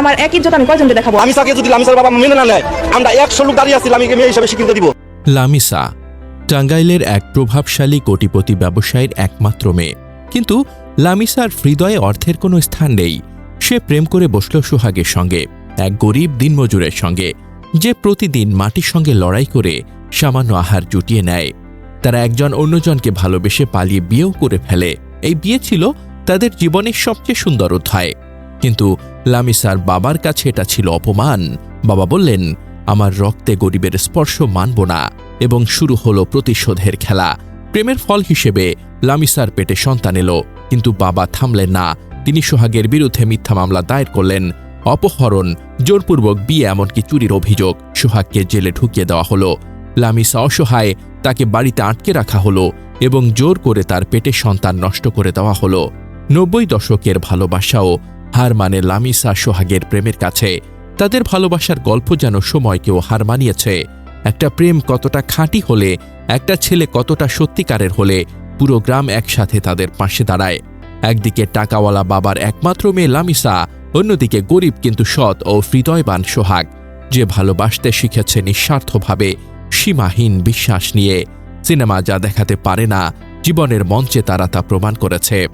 আমার এক ইজ্জত আমি কয়জনকে দেখাবো? আমি তাকে যদি লামিসার বাবা মেনে না নেয় আমরা একশো লোক দাঁড়িয়ে আছি লামিকে মেয়ে হিসাবে স্বীকৃতি দিব। লামিসা টাঙ্গাইলের এক প্রভাবশালী কোটিপতি ব্যবসায়ীর একমাত্র মেয়ে। কিন্তু লামিসার হৃদয়ে অর্থের কোনো স্থান নেই। সে প্রেম করে বসল সোহাগের সঙ্গে এক গরিব দিনমজুরের সঙ্গে যে প্রতিদিন মাটির সঙ্গে লড়াই করে সামান্য আহার জুটিয়ে নেয়। তারা একজন অন্যজনকে ভালোবেসে পালিয়ে বিয়েও করে ফেলে। এই বিয়ে ছিল তাদের জীবনের সবচেয়ে সুন্দর অধ্যায়। কিন্তু লামিসার বাবার কাছে এটা ছিল অপমান। বাবা বললেন, আমার রক্তে গরিবের স্পর্শ মানব না এবং শুরু হলো প্রতিশোধের খেলা। প্রেমের ফল হিসেবে লামিসার পেটে সন্তান এলো, কিন্তু বাবা থামলেন না। তিনি সোহাগের বিরুদ্ধে মিথ্যা মামলা দায়ের করলেন। অপহরণ, জোরপূর্বক বিয়ে এমনকি চুরির অভিযোগ সোহাগকে জেলে ঢুকিয়ে দেওয়া হলো। লামিসা অসহায়, তাকে বাড়িতে আটকে রাখা হলো এবং জোর করে তার পেটে সন্তান নষ্ট করে দেওয়া হলো। নব্বই দশকের ভালোবাসাও হার মানে লামিসা সোহাগের প্রেমের কাছে। তাদের ভালোবাসার গল্প যেন সময়কেও হার মানিয়েছে। একটা প্রেম কতটা খাঁটি হলে, একটা ছেলে কতটা সত্যিকারের হলে, পুরো গ্রাম একসাথে তাদের পাশে দাঁড়ায়। একদিকে টাকাওয়ালা বাবার একমাত্র মেয়ে লামিসা, অন্যদিকে গরিব কিন্তু সৎ ও হৃদয়বান সোহাগ। যে ভালোবাসতে শিখেছে নিঃস্বার্থভাবে, সীমাহীন বিশ্বাস নিয়ে। সিনেমা যা দেখাতে পারে না, জীবনের মঞ্চে তারা তা প্রমাণ করেছে।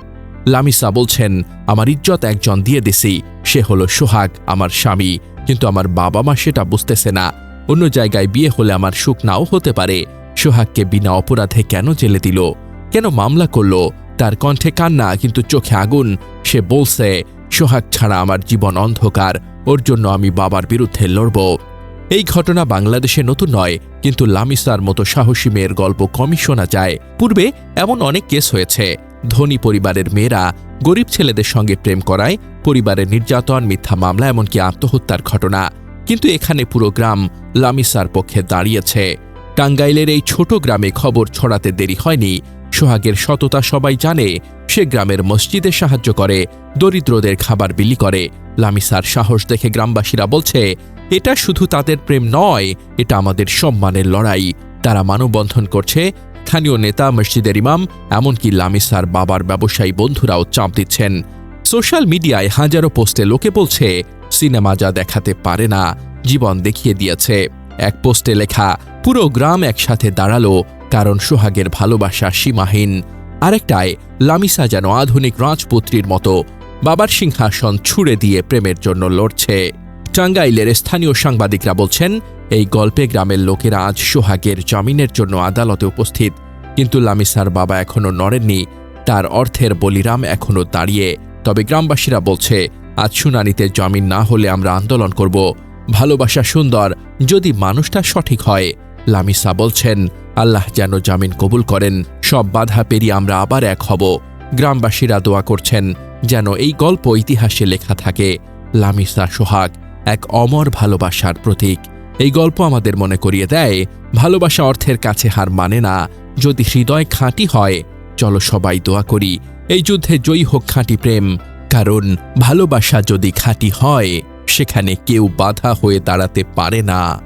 লামিসা বলছেন, আমার ইজ্জত একজন দিয়ে দিছি। সে হলো সোহাগ, আমার স্বামী। কিন্তু আমার বাবা মা সেটা বুঝতেছে না। অন্য জায়গায় বিয়ে হলে আমার সুখ নাও হতে পারে। সোহাগকে বিনা অপরাধে কেন জেলে দিল? কেন মামলা করল? তার কণ্ঠে কান্না, কিন্তু চোখে আগুন। সে বলছে, সোহাগ ছাড়া আমার জীবন অন্ধকার। ওর জন্য আমি বাবার বিরুদ্ধে লড়ব। এই ঘটনা বাংলাদেশে নতুন নয়, কিন্তু লামিসার মতো সাহসী মেয়ের গল্প কমই শোনা যায়। পূর্বে এমন অনেক কেস হয়েছে। ধনী পরিবারের মেয়েরা গরিব ছেলেদের সঙ্গে প্রেম করায় পরিবারের নির্যাতন, মিথ্যা মামলা এমনকি আত্মহত্যার ঘটনা। কিন্তু এখানে পুরো গ্রাম লামিসার পক্ষে দাঁড়িয়েছে। টাঙ্গাইলের এই ছোট গ্রামে খবর ছড়াতে দেরি হয়নি। সোহাগের সততা সবাই জানে, সে গ্রামের মসজিদে সাহায্য করে, দরিদ্রদের খাবার বিলি করে। লামিসার সাহস দেখে গ্রামবাসীরা বলছে, এটা শুধু তাদের প্রেম নয়, এটা আমাদের সম্মানের লড়াই। তারা মানববন্ধন করছে স্থানীয় নেতা মসজিদের ইমাম, এমনকি লামিসার বাবার ব্যবসায়ী বন্ধুরাও চাপ দিচ্ছেন। সোশ্যাল মিডিয়ায় হাজারো পোস্টে লোকে বলছে, সিনেমা যা দেখাতে পারে না, জীবন দেখিয়ে দিয়েছে। এক পোস্টে লেখা, পুরো গ্রাম একসাথে দাঁড়াল, কারণ সোহাগের ভালোবাসা সীমাহীন। আরেকটায়, লামিসা যেন আধুনিক রাজপুত্রীর মতো, বাবার সিংহাসন ছুড়ে দিয়ে প্রেমের জন্য লড়ছে। টাঙ্গাইলের স্থানীয় সাংবাদিকরা বলছেন এই গল্পে গ্রামের লোকেরা আজ সোহাগের জামিনের জন্য আদালতে উপস্থিত। কিন্তু লামিসার বাবা এখনও নড়েননি। তার অর্থের বলিরাম এখনও দাঁড়িয়ে। তবে গ্রামবাসীরা বলছে, আজ শুনানিতে জামিন না হলে আমরা আন্দোলন করব। ভালোবাসা সুন্দর, যদি মানুষটা সঠিক হয়। লামিসা বলছেন, আল্লাহ যেন জামিন কবুল করেন, সব বাধা পেরিয়ে আমরা আবার এক হব। গ্রামবাসীরা দোয়া করছেন, যেন এই গল্প ইতিহাসে লেখা থাকে। লামিসা সোহাগ, এক অমর ভালোবাসার প্রতীক। এই গল্প আমাদের মনে করিয়ে দেয়, ভালোবাসা অর্থের কাছে হার মানে না, যদি হৃদয় খাঁটি হয়, চলো সবাই দোয়া করি, এই যুদ্ধে জয়ী হোক খাঁটি প্রেম, কারণ ভালোবাসা যদি খাঁটি হয়, সেখানে কেউ বাধা হয়ে দাঁড়াতে পারে না।